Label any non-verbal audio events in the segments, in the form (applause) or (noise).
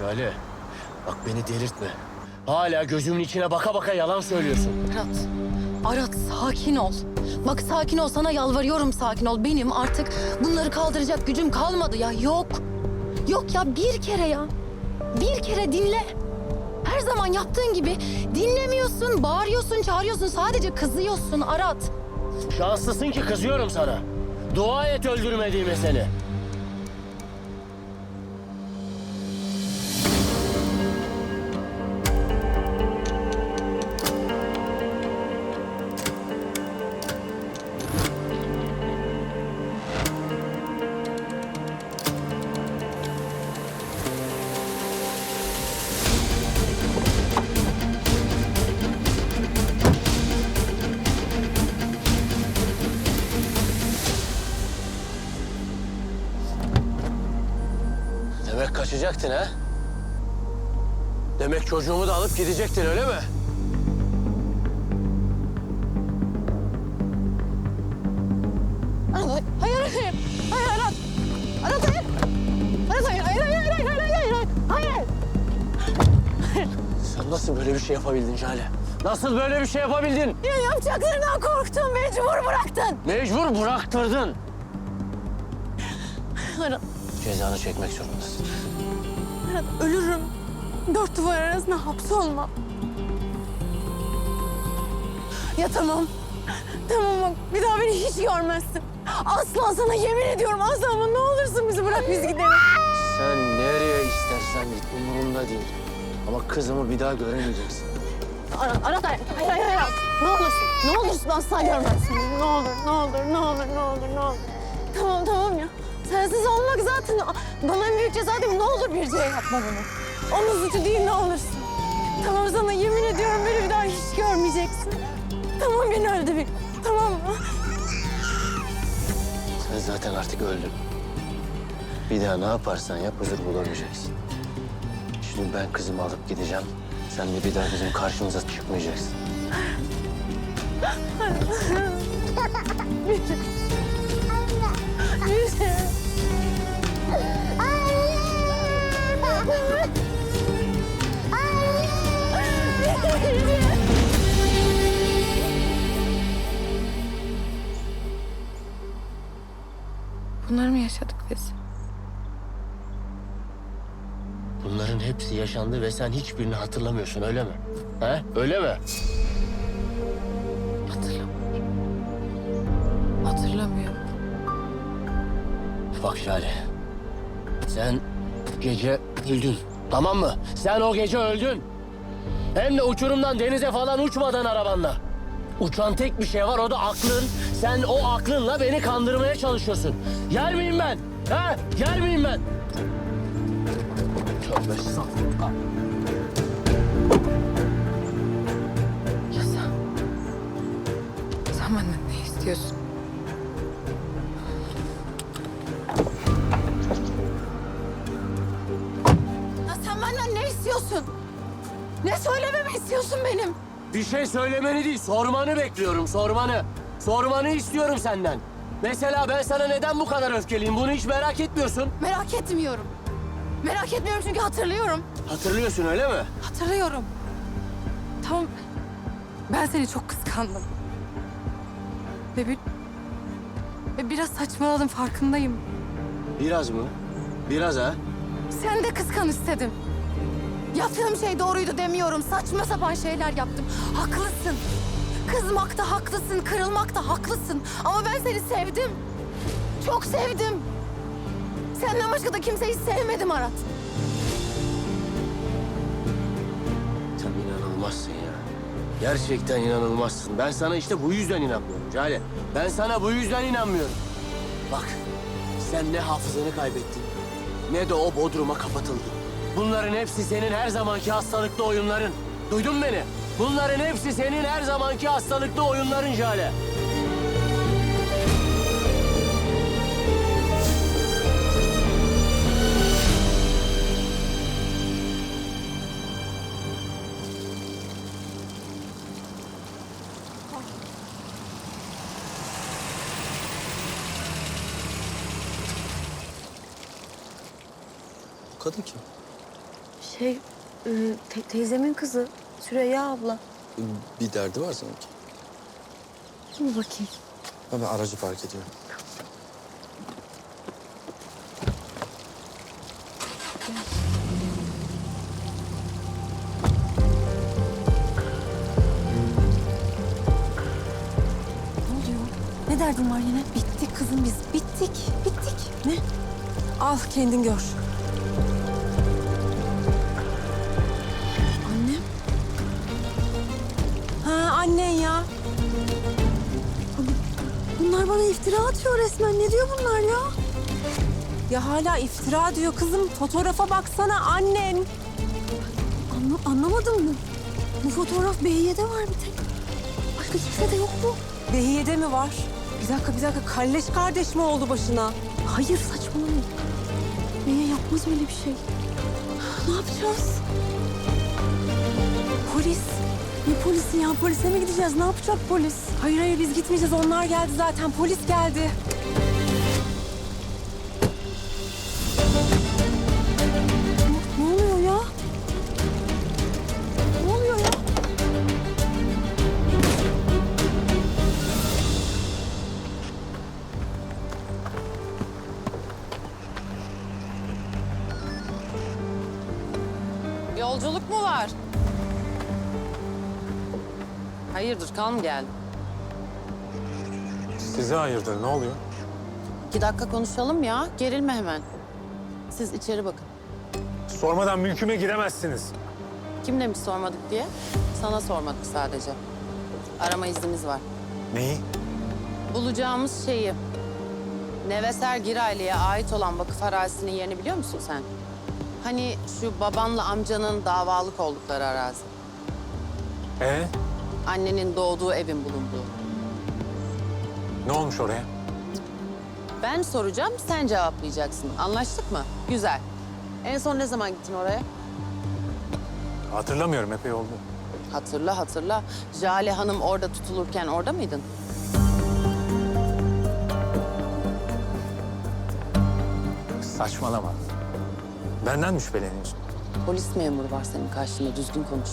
Şale, bak beni delirtme. Hala gözümün içine baka baka yalan söylüyorsun. Arat, Arat sakin ol. Bak sakin ol sana yalvarıyorum sakin ol. Benim artık bunları kaldıracak gücüm kalmadı ya yok. Yok ya bir kere ya. Bir kere dinle. Her zaman yaptığın gibi dinlemiyorsun, bağırıyorsun, çağırıyorsun. Sadece kızıyorsun Arat. Şanslısın ki kızıyorum sana. Dua et öldürmediğime seni. Kaçacaktın ha? Demek çocuğumu da alıp gidecektin öyle mi? Arat, hayır, hayır, hayır, Arat. Arat, hayır. Arat, hayır, hayır, hayır, hayır, hayır, hayır, hayır, hayır. Sen nasıl böyle bir şey yapabildin Jale? Nasıl böyle bir şey yapabildin? Ya yapacaklarından korktum, mecbur bıraktın. Mecbur bıraktırdın. Arat, Cezanı çekmek zorundasın. Arat, ölürüm. Dört duvar arasında hapsolmam. Ya tamam. Tamam bak bir daha beni hiç görmezsin. Asla sana yemin ediyorum asla ama ne olursun bizi bırak biz gidelim. Sen nereye istersen git umurumda değil. Ama kızımı bir daha göremeyeceksin. Arat, hayır, hayır, hayır, hayır. Ne olursun, ne olursun asla görmezsin. Ne olur, ne olur, ne olur, ne olur, ne olur. Tamam, tamam ya. Sensiz olmak zaten bana en büyük ceza değil mi? Ne olur bir şey yapma bunu. Onun suçu değil ne olursun. Tamam sana yemin ediyorum beni bir daha hiç görmeyeceksin. Tamam beni öldür. Tamam mı? Sen zaten artık öldün. Bir daha ne yaparsan yap huzur bulamayacaksın. Şimdi ben kızımı alıp gideceğim. Sen de bir daha bizim karşımıza çıkmayacaksın. (laughs) Bir şey. Bunları mı yaşadık biz? Bunların hepsi yaşandı ve sen hiçbirini hatırlamıyorsun öyle mi? He? Öyle mi? Hatırlamıyorum. Hatırlamıyorum. Bak Şale. Sen gece öldün. Tamam mı? Sen o gece öldün. Hem de uçurumdan denize falan uçmadan arabanla. Uçan tek bir şey var o da aklın. Sen o aklınla beni kandırmaya çalışıyorsun. Yer miyim ben? Ha? Yer miyim ben? Tövbe estağfurullah. Ya sen? Sen benden ne istiyorsun? Sen benden ne istiyorsun? Ne söylememi istiyorsun benim? Bir şey söylemeni değil, sormanı bekliyorum, sormanı. Sormanı istiyorum senden. Mesela ben sana neden bu kadar öfkeliyim? Bunu hiç merak etmiyorsun. Merak etmiyorum. Merak etmiyorum çünkü hatırlıyorum. Hatırlıyorsun öyle mi? Hatırlıyorum. Tamam. Ben seni çok kıskandım. Ve, bir, ve biraz saçmaladım farkındayım. Biraz mı? Biraz ha? Sen de kıskan istedim. Yaptığım şey doğruydu demiyorum. Saçma sapan şeyler yaptım. Haklısın. Kızmakta haklısın, kırılmakta haklısın. Ama ben seni sevdim. Çok sevdim. Senden başka da kimseyi sevmedim Arat. Sen inanılmazsın ya. Gerçekten inanılmazsın. Ben sana işte bu yüzden inanmıyorum Cale. Ben sana bu yüzden inanmıyorum. Bak, sen ne hafızanı kaybettin, ne de o bodruma kapatıldın. Bunların hepsi senin her zamanki hastalıklı oyunların. Duydun beni? Bunların hepsi senin her zamanki hastalıklı oyunların Jale. Kadın kim? Şey, e, te- teyzemin kızı Süreyya abla. Bir derdi var sanki. Dur bakayım. Ben aracı park ediyorum. Ne oluyor? Ne derdin var yine? Bittik kızım biz. Bittik. Bittik. Ne? Al kendin gör. Annen ya. Bunlar bana iftira atıyor resmen. Ne diyor bunlar ya? Ya hala iftira diyor kızım. Fotoğrafa baksana annen. Anla, anlamadım mı? Bu fotoğraf Behiye'de var bir tek. Başka kimse de yok mu? Behiye'de mi var? Bir dakika bir dakika. Kalleş kardeş mi oldu başına? Hayır saçmalama. Behiye yapmaz öyle bir şey. Ne yapacağız? Polis. Ne polisi ya? Polise mi gideceğiz? Ne yapacak polis? Hayır hayır biz gitmeyeceğiz. Onlar geldi zaten. Polis geldi. Hayırdır kan mı geldi? Size hayırdır ne oluyor? İki dakika konuşalım ya. Gerilme hemen. Siz içeri bakın. Sormadan mülküme giremezsiniz. Kim demiş sormadık diye? Sana sormadık sadece. Arama iznimiz var. Neyi? Bulacağımız şeyi. Neveser Giraylı'ya ait olan vakıf arazisinin yerini biliyor musun sen? Hani şu babanla amcanın davalık oldukları arazi. Ee, Annenin doğduğu evin bulunduğu. ne olmuş oraya? Ben soracağım, sen cevaplayacaksın. Anlaştık mı? Güzel. En son ne zaman gittin oraya? Hatırlamıyorum epey oldu. Hatırla hatırla. Jale Hanım orada tutulurken orada mıydın? Saçmalama. Benden mi şüpheleniyorsun? Polis memuru var senin karşında. Düzgün konuş.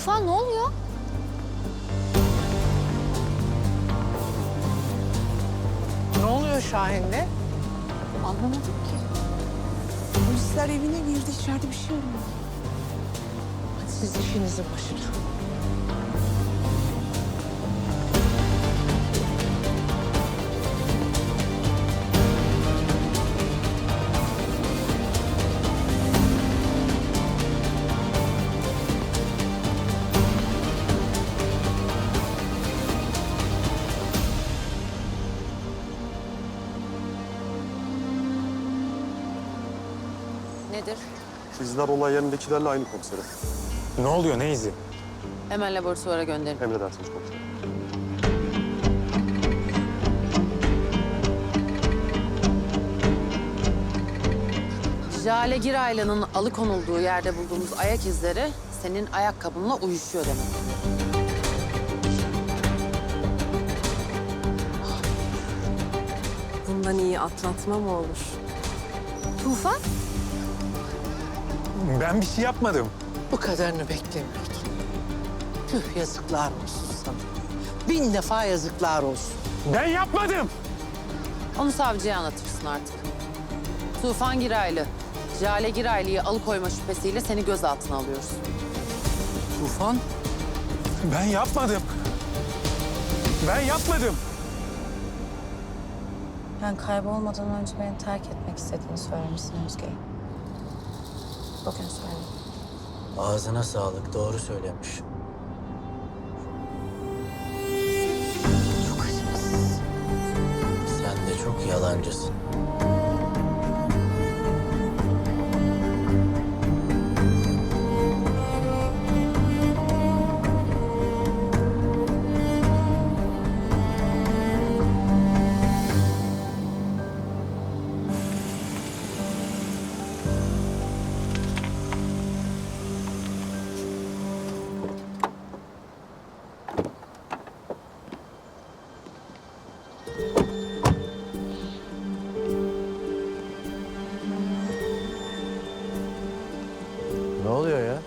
Tufan ne oluyor? Ne oluyor Şahin'le? Anlamadım ki. Polisler evine girdi, içeride bir şey olmuyor. Hadi siz işinizin başına. Nedir? İzler olay yerindekilerle aynı komiserim. Ne oluyor ne izi? Hemen laboratuvara gönderin. Emredersiniz komiserim. Jale Giraylı'nın alıkonulduğu yerde bulduğumuz ayak izleri senin ayakkabınla uyuşuyor demek. Bundan iyi atlatma mı olur? Tufan? Ben bir şey yapmadım. Bu kadarını beklemiyordum. Tüh yazıklar olsun sana. Bin defa yazıklar olsun. Ben yapmadım. Onu savcıya anlatırsın artık. Tufan Giraylı, Jale Giraylı'yı alıkoyma şüphesiyle seni gözaltına alıyoruz. Tufan. Ben yapmadım. Ben yapmadım. Ben kaybolmadan önce beni terk etmek istediğini söylemişsin Özge'ye. Bugün söyledim. Ağzına sağlık. Doğru söylemiş. Çok acımasız. Sen de çok yalancısın. Oluyor ya?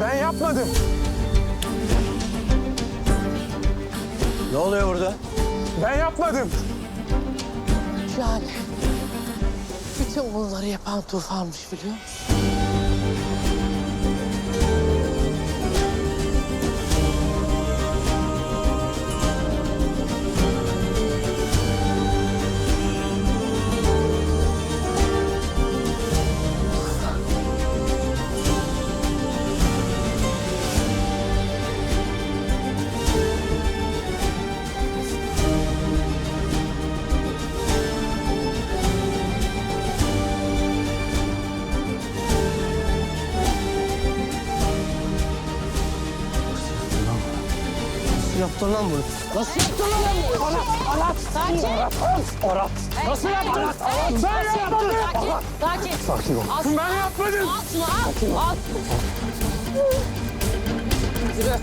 Ben yapmadım. Ne oluyor burada? Ben yapmadım. Yani bütün bunları yapan tufanmış biliyor musun? Yaptın lan bunu? Nasıl yaptın lan bunu? Arat, Arat. Sakin. Arat, Arat. Nasıl yaptın? Ben yaptım. Sakin. Sakin ol. Ben yapmadım. Şunu al. Al. Yürü.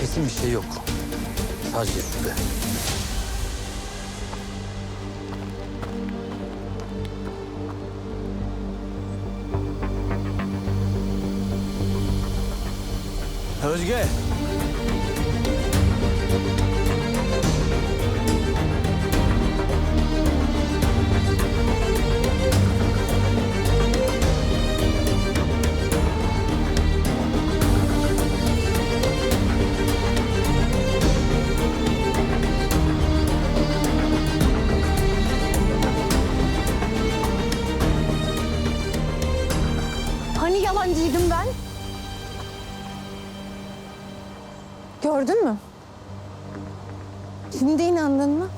Kesin bir şey yok. Sadece şüphe. Özge. Hani Gördün mü? Şimdi inandın mı?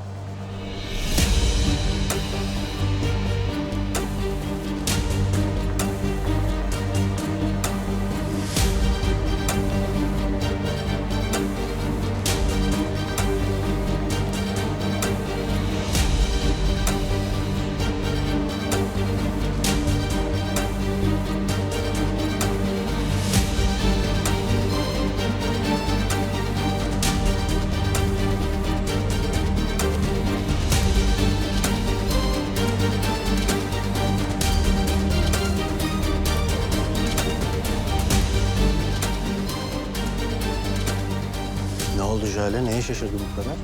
Şaşırdın bu kadar?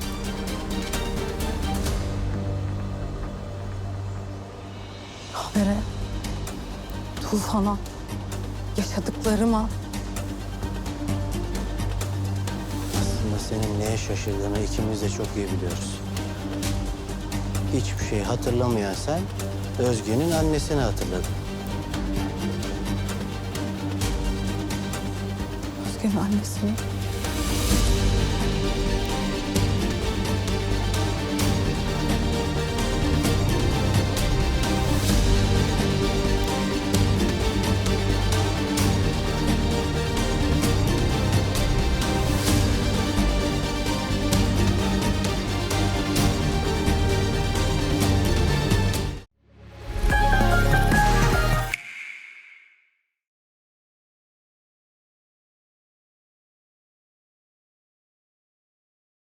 Habere, tufana, yaşadıklarıma. Aslında senin neye şaşırdığını ikimiz de çok iyi biliyoruz. Hiçbir şey hatırlamayan sen Özge'nin annesini hatırladın. Özge'nin annesini.